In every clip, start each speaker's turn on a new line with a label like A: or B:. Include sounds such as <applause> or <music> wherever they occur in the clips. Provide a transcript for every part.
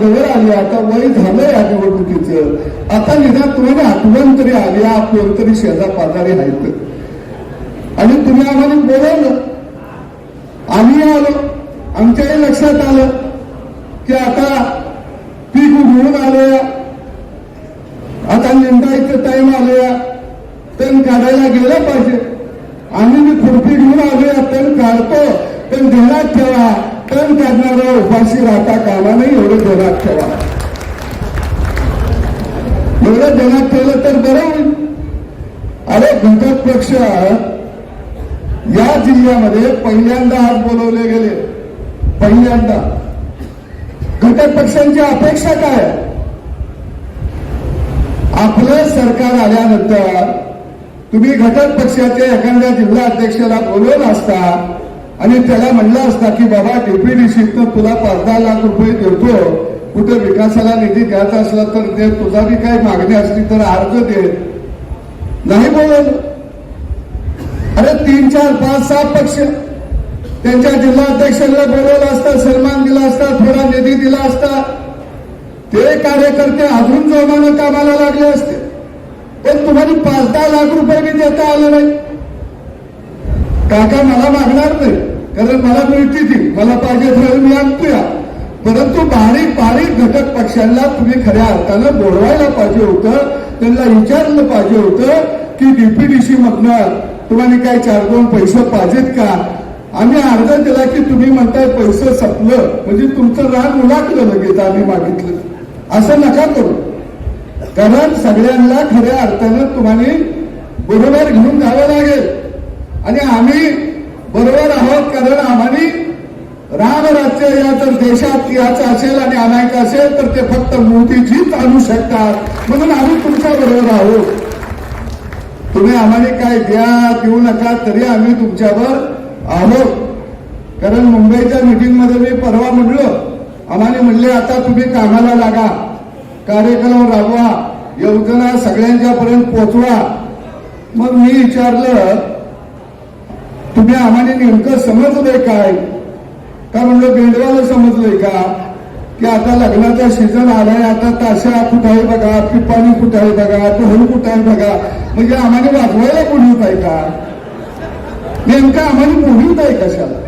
A: जवळ आली आता वय झालं या निवडणुकीचं. आता निदान तुम्हाला आठवण तरी आली आठवण तरी शेजार पाजारी आहेत. आणि तुम्ही आम्हाला बोलवलं. आम्ही आलो आमच्याही लक्षात आलं की आता पीक उघडून आलोया. आता निंदायचं टाइम आलोया. तण काढायला गेलं पाहिजे. आम्ही मी खुर्पी घेऊन आलोया तण काढतो. पण घरात ठेवा. तण काढणारा उपाशी राहता कामा नाही एवढं जगात ठेवा. एवढं जगात ठेवलं तर बरं होईल अरे घटक पक्ष या जिल्ह्यामध्ये पहिल्यांदा आज बोलवले गेले. पहिल्यांदा. घटक पक्षांची अपेक्षा काय? आपलं सरकार आल्यानंतर तुम्ही घटक पक्षाचे एखाद्या जिल्हा अध्यक्षाला बोलवलं असता आणि त्याला म्हणलं असता की बाबा डेप्युटेशननं तुला पाच दहा लाख रुपये देतो. कुठे विकासाला निधी द्यायचा असला तर दे. तुझा बी काही मागणी असली तर अर्ज दे. नाही बोल अरे तीन चार पाच सहा पक्ष. त्यांच्या जिल्हाध्यक्षांना बोलवलं असता सन्मान दिला असता थोडा निधी दिला असता. ते कार्यकर्ते अजून जोमानं कामाला लागले असते. पण तुम्हाला पाच दहा लाख रुपये बी देता आले नाही. काका मला मागणार नाही. कारण मला मिळते ती. मला पाहिजे तर मी आणतोया परंतु बारीक बारीक घटक पक्षांना तुम्ही खऱ्या अर्थानं बोलवायला पाहिजे होतं. त्यांना विचारलं पाहिजे होतं की डीपीडीसी मधनं तुम्हाला काय चार दोन पैसे पाहिजेत का? आम्ही अर्ज दिला की तुम्ही म्हणताय पैसे संपलं. म्हणजे तुमचं रान उलाटलं लगेच आम्ही मागितलं. असं नका करू. कारण सगळ्यांना खऱ्या अर्थानं तुम्हाला बरोबर घेऊन जावं लागेल. आणि आम्ही बरोबर आहोत कारण आम्हाला रामराज्य या जर देशात याचं असेल आणि आणायचं असेल तर ते फक्त मोदीजीच आणू शकतात. म्हणून आम्ही तुमच्या बरोबर आहोत. तुम्ही आम्हाला काय द्या देऊ नका तरी आम्ही तुमच्यावर आहोत. कारण मुंबईच्या मीटिंगमध्ये मी परवा म्हणलो. आम्हाला म्हणले आता तुम्ही कामाला लागा. कार्यक्रम राबवा. योजना सगळ्यांच्या पर्यंत पोहोचवा मग मी विचारलं तुम्ही आम्हाला नेमकं समजलंय काय? का म्हणलं बेंडवाला समजलंय का? की आता लग्नाचा सीझन आलाय आता ताशा कुठं आहे बघा पिपाणी कुठं आहे बघा ढोल कुठं आहे बघा? म्हणजे आम्हाला वाजवायला बोलवत आहे का? नेमकं आम्हाला बोलवत आहे कशाला?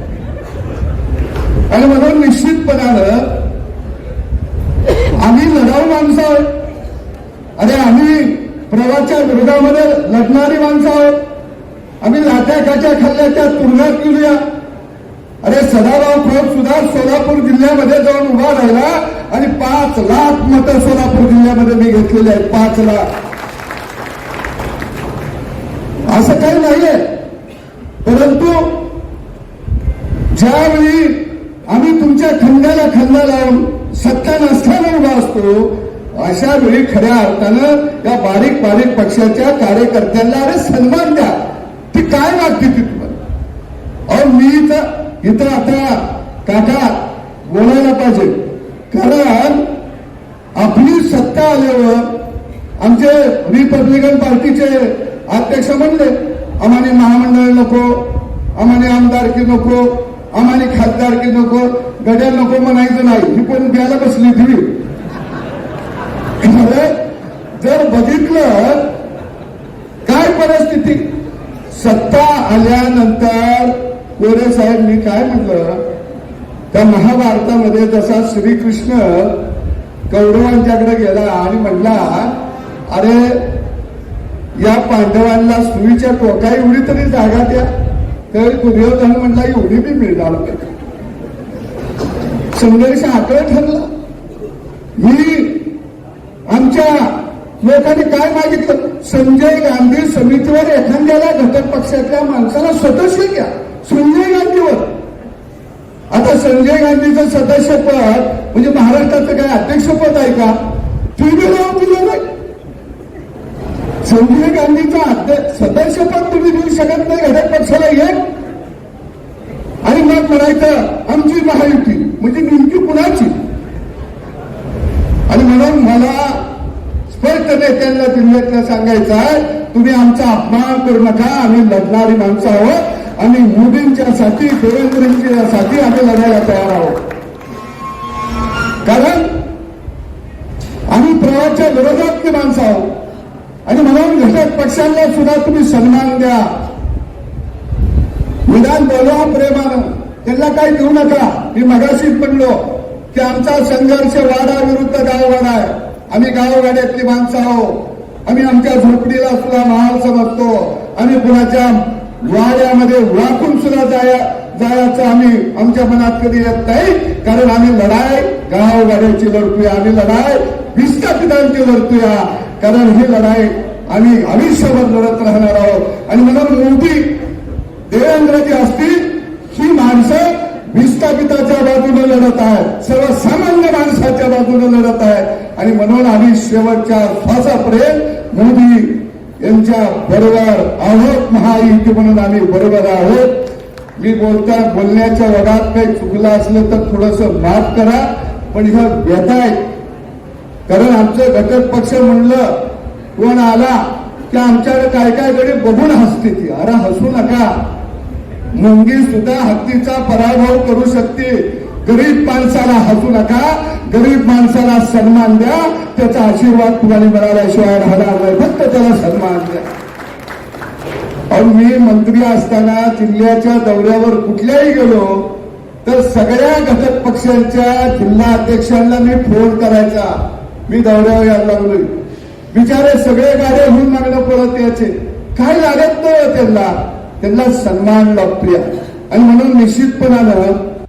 A: आणि म्हणून निश्चितपणानं आम्ही लढाऊ माणसं आहोत. अरे आम्ही प्रवाच्या विरोधामध्ये लढणारी माणसं आहोत. आम्ही लाट्या खाल्ल्या त्या तुरुंगात गेलूया अरे सदाभाऊ खोत सुद्धा सोलापूर जिल्ह्यामध्ये जाऊन उभा राहिला आणि पाच लाख मतं सोलापूर जिल्ह्यामध्ये मी घेतलेले आहेत पाच लाख. असं काही नाहीये. परंतु ज्यावेळी आम्ही तुमच्या खंड्याला खंदा लावून सत्ता नसताना उभा असतो अशा वेळी खऱ्या अर्थानं या बारीक बारीक पक्षाच्या कार्यकर्त्यांना अरे सन्मान द्या. काय वाटते ती तुम्हाला? अहो मी तर इथं आता काका बोलायला पाहिजे. कारण आपली सत्ता आल्यावर आमचे रिपब्लिकन पार्टीचे अध्यक्ष म्हणले आम्हाने महामंडळ नको आम्हाने आमदारकी नको आम्हाने खासदारकी नको गड्या नको म्हणायचं नाही. ही पण द्यायला बसली तुम्ही <laughs> जर बघितलं सत्ता आल्यानंतर कोरे साहेब मी काय म्हटलं त्या महाभारतामध्ये जसा श्रीकृष्ण कौरवांच्याकडे गेला आणि म्हटला अरे या पांडवांना सुईच्या टोका एवढी तरी जागा द्या तर दुर्योधन म्हणला एवढी बी मिळणार नाही. संघर्ष आकळ ठरला. मी आमच्या लोकांनी काय मागितलं संजय गांधी समितीवर एखाद्याला घटक पक्षातल्या माणसाला सदस्य घ्या संजय गांधीवर. आता संजय गांधीचं सदस्यपद म्हणजे महाराष्ट्राचं काय अध्यक्षपद आहे का? तुम्ही लावून दिलं नाही. संजय गांधीचा त्यांना जिल्ह्यातल्या सांगायचं आहे तुम्ही आमचा अपमान करू नका आम्ही लढणारी माणसं आहोत. आणि मोदींच्या साठी देवेंद्रजींच्या साठी आम्ही लढायला तयार आहोत. कारण आम्ही प्रवाच्या विरोधात ती माणसं आहोत. आणि म्हणून घटक पक्षांना सुद्धा तुम्ही सन्मान द्या. विधान बोलवा प्रेमानं. त्यांना काही देऊ नका. मी मगाशी म्हणलो की आमचा संघर्ष वाडा विरुद्ध गाववाडा आहे. आम्ही गावगाड्यातली माणसं आहो आम्ही आमच्या झोपडीला सुद्धा महाल समजतो. आम्ही कुणाच्या वाड्यामध्ये वाकून सुद्धा जाया जायचं आम्ही आमच्या मनात कधी येत नाही. कारण आम्ही लढाई गावगाड्याची लढतोय आम्ही लढाई विस्थापितांची लढतोया. कारण ही लढाई आम्ही आयुष्यभर लढत राहणार आहोत. आणि म्हणून मोदी देवेंद्रजी असतील ही माणसं विस्थापिताच्या बाजूने लढत आहेत. सर्वसामान्य माणसाच्या बाजूने लढत आहेत. आणि म्हणून आम्ही शेवटच्या श्वासापर्यंत मोदी यांच्या बरोबर आहोत महायुती म्हणून आम्ही बरोबर आहोत. मी बोलता बोलण्याच्या वगात काही चुकलं असलं तर थोडस माफ करा पण ह्या व्यथा आहे. कारण आमचं घटक पक्ष म्हणलं कोण आला की आमच्याकडे काय काय कडे बघून हसते ती. अरे हसू नका. मुंगी सुद्धा हत्तीचा पराभव करू शकते. गरीब माणसाला हसू नका. गरीब माणसाला सन्मान द्या त्याचा आशीर्वाद तुम्हाला मिळाल्याशिवाय राहणार नाही. फक्त त्याला सन्मान द्या. आणि मी मंत्री असताना जिल्ह्याच्या दौऱ्यावर कुठल्याही गेलो तर सगळ्या घटक पक्षांच्या जिल्हा अध्यक्षांना मी फोन करायचा. मी दौऱ्यावर यायला लागलो बिचारे सगळे गाड्या होऊन मागणं पडत याचे काय लागत नाही हो त्यांना? त्यांना सन्मान लोकप्रिय. आणि म्हणून निश्चितपणानं